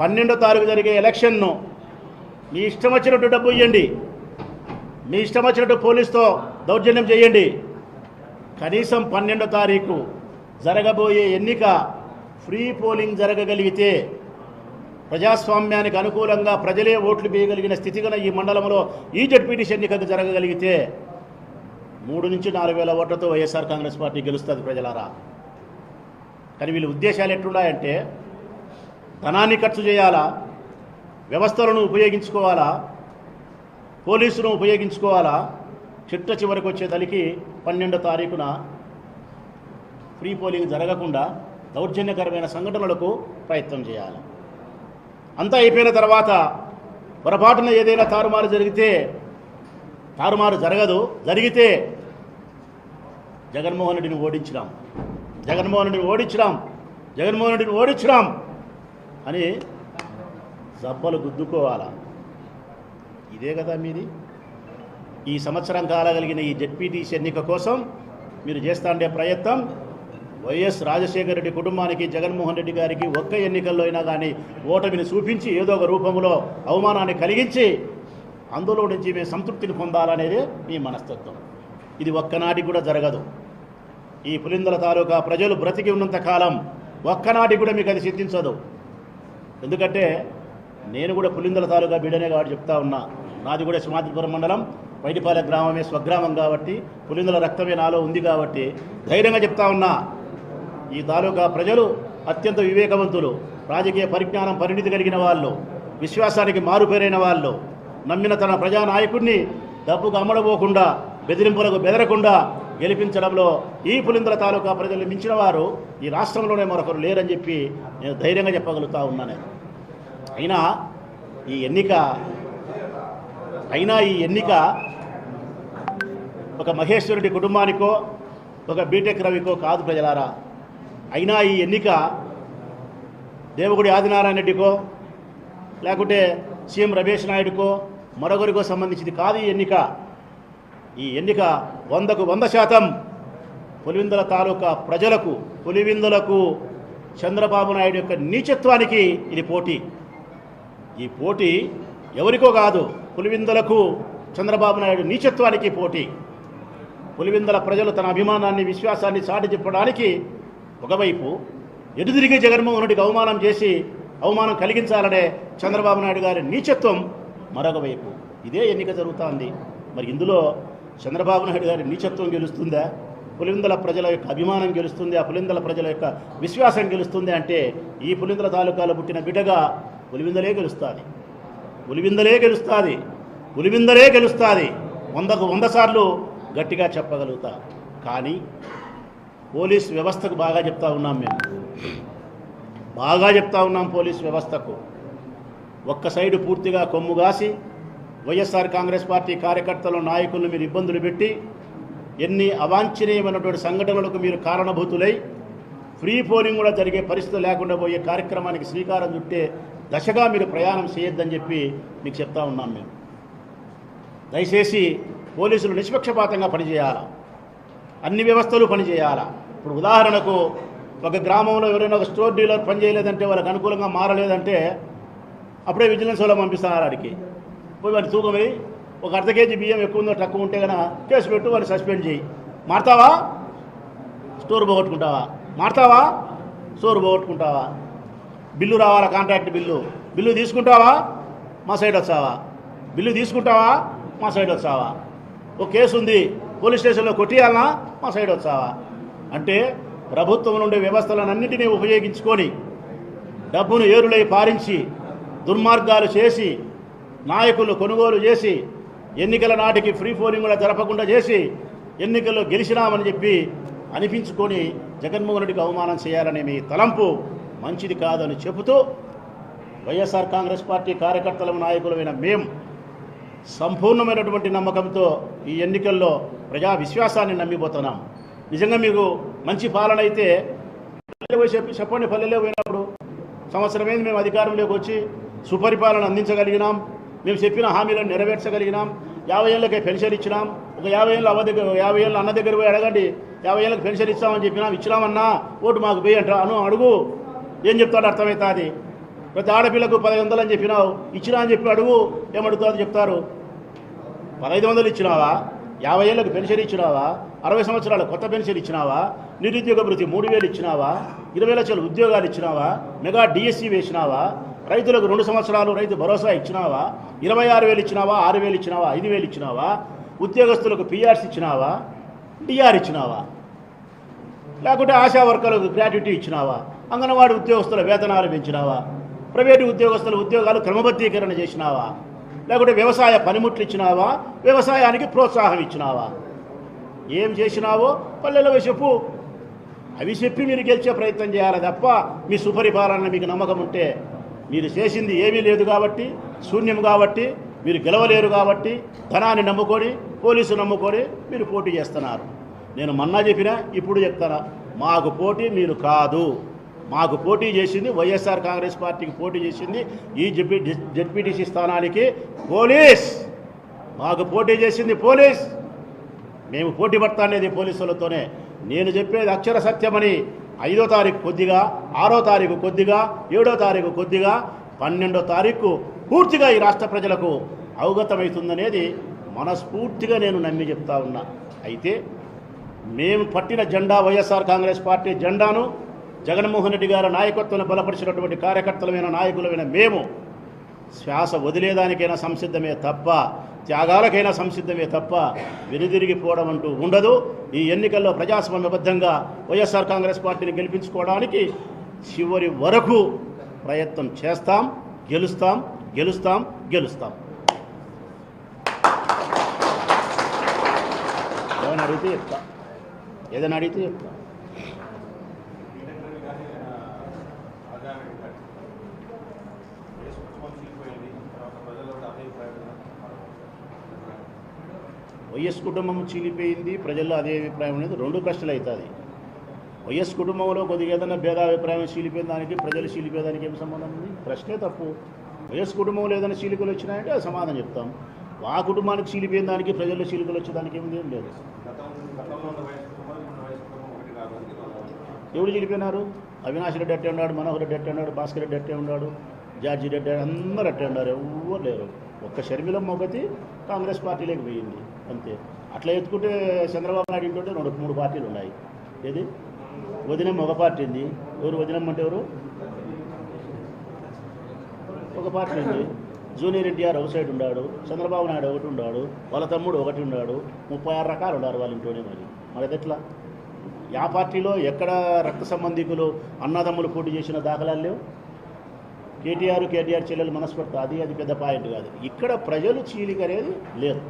పన్నెండో తారీఖు జరిగే ఎలక్షన్ను మీ ఇష్టం వచ్చినట్టు డబ్బు ఇవ్వండి మీ ఇష్టం వచ్చినట్టు పోలీస్తో దౌర్జన్యం చేయండి. కనీసం పన్నెండో తారీఖు జరగబోయే ఎన్నిక ఫ్రీ పోలింగ్ జరగగలిగితే ప్రజాస్వామ్యానికి అనుకూలంగా ప్రజలే ఓట్లు వేయగలిగిన స్థితిగల ఈ మండలంలో ఈ జడ్పీటీసీ ఎన్నికకు జరగగలిగితే మూడు నుంచి నాలుగు వేల ఓట్లతో వైఎస్ఆర్ కాంగ్రెస్ పార్టీ గెలుస్తుంది ప్రజలారా. కానీ వీళ్ళ ఉద్దేశాలు ఎట్లున్నాయంటే ధనాన్ని ఖర్చు చేయాలా? వ్యవస్థలను ఉపయోగించుకోవాలా? పోలీసును ఉపయోగించుకోవాలా? చిట్ట చివరికి వచ్చే తలికి పన్నెండో తారీఖున ఫ్రీ పోలింగ్ జరగకుండా దౌర్జన్యకరమైన సంఘటనలకు ప్రయత్నం చేయాలి. అంతా అయిపోయిన తర్వాత పొరపాటున ఏదైనా తారుమారు జరిగితే తారుమారు జరగదు. జరిగితే జగన్మోహన్ రెడ్డిని ఓడించినాం జగన్మోహన్ రెడ్డిని ఓడించినాం జగన్మోహన్ రెడ్డిని ఓడించినాం అని జబ్బలు గుద్దుకోవాలా? ఇదే కదా మీది. ఈ సంవత్సరం కాలగలిగిన ఈ జెడ్పీటీసీ ఎన్నిక కోసం మీరు చేస్తాండే ప్రయత్నం వైఎస్ రాజశేఖర రెడ్డి కుటుంబానికి జగన్మోహన్ రెడ్డి గారికి ఒక్క ఎన్నికల్లో అయినా కానీ ఓటమిని చూపించి ఏదో ఒక రూపంలో అవమానాన్ని కలిగించి అందులో నుంచి మేము సంతృప్తిని పొందాలనేది మీ మనస్తత్వం. ఇది ఒక్కనాటికి కూడా జరగదు. ఈ పులిందల తాలూకా ప్రజలు బ్రతికి ఉన్నంత కాలం ఒక్కనాటికి కూడా మీకు అది సిద్ధించదు. ఎందుకంటే నేను కూడా పులిందల తాలూకా బిడ్డనే కాబట్టి చెప్తా ఉన్నా. నాది కూడా సింహాద్రిపురం మండలం. వైటిపాలె గ్రామమే స్వగ్రామం కాబట్టి పులిందల రక్తమే నాలో ఉంది కాబట్టి ధైర్యంగా చెప్తా ఉన్నా. ఈ తాలూకా ప్రజలు అత్యంత వివేకవంతులు. రాజకీయ పరిజ్ఞానం పరిణితి కలిగిన వాళ్ళు. విశ్వాసానికి మారుపేరైన వాళ్ళు. నమ్మిన తన ప్రజానాయకుడిని డబ్బుకు అమ్మడబోకుండా బెదిరింపులకు బెదరకుండా గెలిపించడంలో ఈ పులిందల తాలూకా ప్రజలు మించిన వారు ఈ రాష్ట్రంలోనే మరొకరు లేరని చెప్పి నేను ధైర్యంగా చెప్పగలుగుతా ఉన్నాను అయినా ఈ ఎన్నిక అయినా ఈ ఎన్నిక ఒక మహేశ్వరుడి కుటుంబానికో ఒక బీటెక్ రవికో కాదు ప్రజలారా. అయినా ఈ ఎన్నిక దేవగుడి ఆదినారాయణ రెడ్డికో లేకుంటే సీఎం రమేష్ నాయుడుకో మరొకరికో సంబంధించింది కాదు ఈ ఎన్నిక. ఈ ఎన్నిక వందకు వంద శాతం పులివిందుల తాలూకా ప్రజలకు పులివిందులకు చంద్రబాబు నాయుడు యొక్క నీచత్వానికి ఇది పోటీ. ఈ పోటీ ఎవరికో కాదు పులివిందలకు చంద్రబాబు నాయుడు నీచత్వానికి పోటీ. పులివిందల ప్రజలు తన అభిమానాన్ని విశ్వాసాన్ని చాటి చెప్పడానికి ఒకవైపు ఎదుదిరిగి జగన్మోహన్ రెడ్డికి అవమానం చేసి అవమానం కలిగించాలనే చంద్రబాబు నాయుడు గారి నీచత్వం మరొక వైపు ఇదే ఎన్నిక జరుగుతోంది. మరి ఇందులో చంద్రబాబు నాయుడు గారి నీచత్వం గెలుస్తుందా? పులిందల ప్రజల యొక్క అభిమానం గెలుస్తుంది? ఆ పులిందల ప్రజల యొక్క విశ్వాసం గెలుస్తుంది అంటే ఈ పులిందల తాలూకాలో పుట్టిన బిడ్డగా పులివిందలే గెలుస్తుంది. పులివిందలే గెలుస్తుంది. పులివిందలే గెలుస్తుంది. వందకు వంద సార్లు గట్టిగా చెప్పగలుగుతా. కానీ పోలీస్ వ్యవస్థకు బాగా చెప్తా ఉన్నాం మేము. బాగా చెప్తా ఉన్నాం పోలీస్ వ్యవస్థకు. ఒక్క సైడు పూర్తిగా కొమ్ము కాసి వైఎస్ఆర్ కాంగ్రెస్ పార్టీ కార్యకర్తలు నాయకులను మీరు ఇబ్బందులు పెట్టి ఎన్ని అవాంఛనీయమైనటువంటి సంఘటనలకు మీరు కారణభూతులై ఫ్రీ పోలింగ్ కూడా జరిగే పరిస్థితి లేకుండా పోయే కార్యక్రమానికి శ్రీకారం చుట్టే దశగా మీరు ప్రయాణం చేయొద్దని చెప్పి మీకు చెప్తా ఉన్నాం మేము. దయచేసి పోలీసులు నిష్పక్షపాతంగా పనిచేయాలా? అన్ని వ్యవస్థలు పనిచేయాలా? ఇప్పుడు ఉదాహరణకు ఒక గ్రామంలో ఎవరైనా ఒక స్టోర్ డీలర్ పనిచేయలేదంటే వాళ్ళకి అనుకూలంగా మారలేదంటే అప్పుడే విజిలెన్స్ వాళ్ళు పంపిస్తున్నారు ఆడికి. పోయి వాడిని తూకం ఒక అర్ధ కేజీ బియ్యం ఎక్కువ ఉందో తక్కువ ఉంటే కనుక కేసు పెట్టు వాడిని సస్పెండ్ చేయి. మారుతావా? స్టోర్ పోగొట్టుకుంటావా? మారుతావా? స్టోర్ పోగొట్టుకుంటావా? బిల్లు రావాలా కాంట్రాక్ట్ బిల్లు? బిల్లు తీసుకుంటావా? మా సైడ్ వచ్చావా? బిల్లు తీసుకుంటావా? మా సైడ్ వచ్చావా? ఓ కేసు ఉంది పోలీస్ స్టేషన్లో కొట్టియాలనా? మా సైడ్ వచ్చావా? అంటే ప్రభుత్వం నుండి వ్యవస్థలన్నింటినీ ఉపయోగించుకొని డబ్బును ఏరులై పారించి దుర్మార్గాలు చేసి నాయకులు కొనుగోలు చేసి ఎన్నికల నాటికి ఫ్రీ ఫోరింగ్ కూడా జరపకుండా చేసి ఎన్నికల్లో గెలిచినామని చెప్పి అనిపించుకొని జగన్మోహన్ రెడ్డికి అవమానం చేయాలనే మీ తలంపు మంచిది కాదని చెబుతూ వైఎస్ఆర్ కాంగ్రెస్ పార్టీ కార్యకర్తల నాయకులమైన మేము సంపూర్ణమైనటువంటి నమ్మకంతో ఈ ఎన్నికల్లో ప్రజా విశ్వాసాన్ని నమ్మిపోతున్నాం. నిజంగా మీకు మంచి పాలన అయితే చెప్పి చెప్పండి పల్లెలో పోయినప్పుడు సంవత్సరమైంది మేము అధికారంలోకి వచ్చి సుపరిపాలన అందించగలిగినాం. మేము చెప్పిన హామీలను నెరవేర్చగలిగినాం. యాభై ఏళ్ళకే పెన్షన్ ఇచ్చినాం. ఒక యాభై ఏళ్ళు అవ్వ దగ్గర యాభై ఏళ్ళు అన్న దగ్గర పోయి అడగండి యాభై ఏళ్ళకి పెన్షన్ ఇస్తామని చెప్పినాం ఇచ్చినామన్నా ఓటు మాకు పోయి అంట అను అడుగు. ఏం చెప్తాడు అర్థమవుతుంది ప్రతి ఆడపిల్లకు పదహైదు వందలు అని చెప్పినావు. ఇచ్చినా అని చెప్పి అడుగు ఏమడుగుతుంది చెప్తారు. పదహైదు వందలు ఇచ్చినావా? యాభై ఏళ్ళకు పెన్షన్ ఇచ్చినావా? అరవై సంవత్సరాలు కొత్త పెన్షన్ ఇచ్చినావా? నిరుద్యోగ భృతి మూడు వేలు ఇచ్చినావా? ఇరవై లక్షల ఉద్యోగాలు ఇచ్చినావా? మెగా డిఎస్సి వేసినావా? రైతులకు రెండు సంవత్సరాలు రైతు భరోసా ఇచ్చినావా? ఇరవై ఆరు వేలు ఇచ్చినావా? ఆరు వేలు ఇచ్చినావా? ఐదు వేలు ఇచ్చినావా? ఉద్యోగస్తులకు పిఆర్స్ ఇచ్చినావా? డిఆర్ ఇచ్చినావా? లేకుంటే ఆశా వర్కర్లకు గ్రాట్యుటీ ఇచ్చినావా? అంగన్వాడీ ఉద్యోగస్తుల వేతనాలు పెంచినావా ప్రైవేటు ఉద్యోగస్తుల ఉద్యోగాలు క్రమబద్ధీకరణ చేసినావా? లేకుంటే వ్యవసాయ పనిముట్లు ఇచ్చినావా? వ్యవసాయానికి ప్రోత్సాహం ఇచ్చినావా? ఏం చేసినావో పల్లెలో చెప్పు. అవి చెప్పి మీరు గెలిచే ప్రయత్నం చేయాలి తప్ప మీ సుపరిపాలన మీకు నమ్మకం ఉంటే మీరు చేసింది ఏమీ లేదు కాబట్టి శూన్యం కాబట్టి మీరు గెలవలేరు కాబట్టి ధనాన్ని నమ్ముకొని పోలీసు నమ్ముకొని మీరు పోటీ చేస్తున్నారు. నేను మన్నా చెప్పినా ఇప్పుడు చెప్తానా మాకు పోటీ మీరు కాదు. మాకు పోటీ చేసింది వైఎస్ఆర్ కాంగ్రెస్ పార్టీకి పోటీ చేసింది ఈ జడ్పీ జడ్పీటీసీ స్థానానికి పోలీస్. మాకు పోటీ చేసింది పోలీస్. మేము పోటీ పడతానేది పోలీసులతోనే నేను చెప్పేది అక్షర సత్యమని. ఐదో తారీఖు కొద్దిగా ఆరో తారీఖు కొద్దిగా ఏడో తారీఖు కొద్దిగా పన్నెండో తారీఖు పూర్తిగా ఈ రాష్ట్ర ప్రజలకు అవగతమవుతుందనేది మనస్ఫూర్తిగా నేను నమ్మి చెప్తా ఉన్నా. అయితే మేము పట్టిన జెండా వైఎస్ఆర్ కాంగ్రెస్ పార్టీ జెండాను జగన్మోహన్ రెడ్డి గారి నాయకత్వంలో బలపరిచినటువంటి కార్యకర్తలమైన నాయకులమైన మేము శ్వాస వదిలేదానికైనా సంసిద్ధమే తప్ప త్యాగాలకైనా సంసిద్ధమే తప్ప వెనుదిరిగిపోవడం అంటూ ఉండదు. ఈ ఎన్నికల్లో ప్రజాస్వామ్యబద్ధంగా వైఎస్ఆర్ కాంగ్రెస్ పార్టీని గెలిపించుకోవడానికి చివరి వరకు ప్రయత్నం చేస్తాం గెలుస్తాం గెలుస్తాం గెలుస్తాం. ఏమైనా అడిగితే చెప్తా. ఏదైనా అడిగితే చెప్తా. వైఎస్ కుటుంబం చీలిపోయింది ప్రజల్లో అదే అభిప్రాయం అనేది రెండు ప్రశ్నలు అవుతుంది వైఎస్ కుటుంబంలో కొద్దిగా ఏదైనా భేదాభిప్రాయం చీలిపోయిన దానికి ప్రజలు చీలిపోయేదానికి ఏం సంబంధం ఉంది? ప్రశ్నే తప్పు. వైఎస్ కుటుంబంలో ఏదైనా చీలికలు వచ్చినాయంటే అది సమాధానం చెప్తాం. ఆ కుటుంబానికి చీలిపోయిన దానికి ప్రజల్లో చీలికలు వచ్చేదానికి ఏమి ఏం లేదు. ఎవరు చీలిపోయినారు? అవినాష్ రెడ్డి అట్టే ఉన్నాడు మనోహర్ రెడ్డి అట్టే ఉన్నాడు భాస్కర్ రెడ్డి అట్టే ఉన్నాడు జార్జి రెడ్డి అందరూ అట్టే ఉన్నారు ఎవరు లేరు. ఒక్క షర్మిలమ్మ ఒకటి కాంగ్రెస్ పార్టీలోకి పోయింది. అంతే. అట్లా ఎత్తుకుంటే చంద్రబాబు నాయుడు ఇంటి రెండు మూడు పార్టీలు ఉన్నాయి. ఏది? వదినం ఒక పార్టీ ఉంది. ఎవరు వదినం అంటే ఎవరు? ఒక పార్టీ ఉంది. జూనియర్ ఎన్టీఆర్ ఒక సైడ్ ఉన్నాడు. చంద్రబాబు నాయుడు ఒకటి ఉన్నాడు. వాళ్ళ తమ్ముడు ఒకటి ఉన్నాడు. ముప్పై ఆరు రకాలు ఉన్నారు వాళ్ళ ఇంట్లోనే మరి. మరి ఎట్లా? యా పార్టీలో ఎక్కడ రక్త సంబంధికులు అన్నదమ్ములు పోటీ చేసిన దాఖలాలు లేవు? కేటీఆర్ కేటీఆర్ చెల్లెలు మనస్పర్ధ. అది అది పెద్ద పాయింట్ కాదు. ఇక్కడ ప్రజలు చీలికనేది లేదు.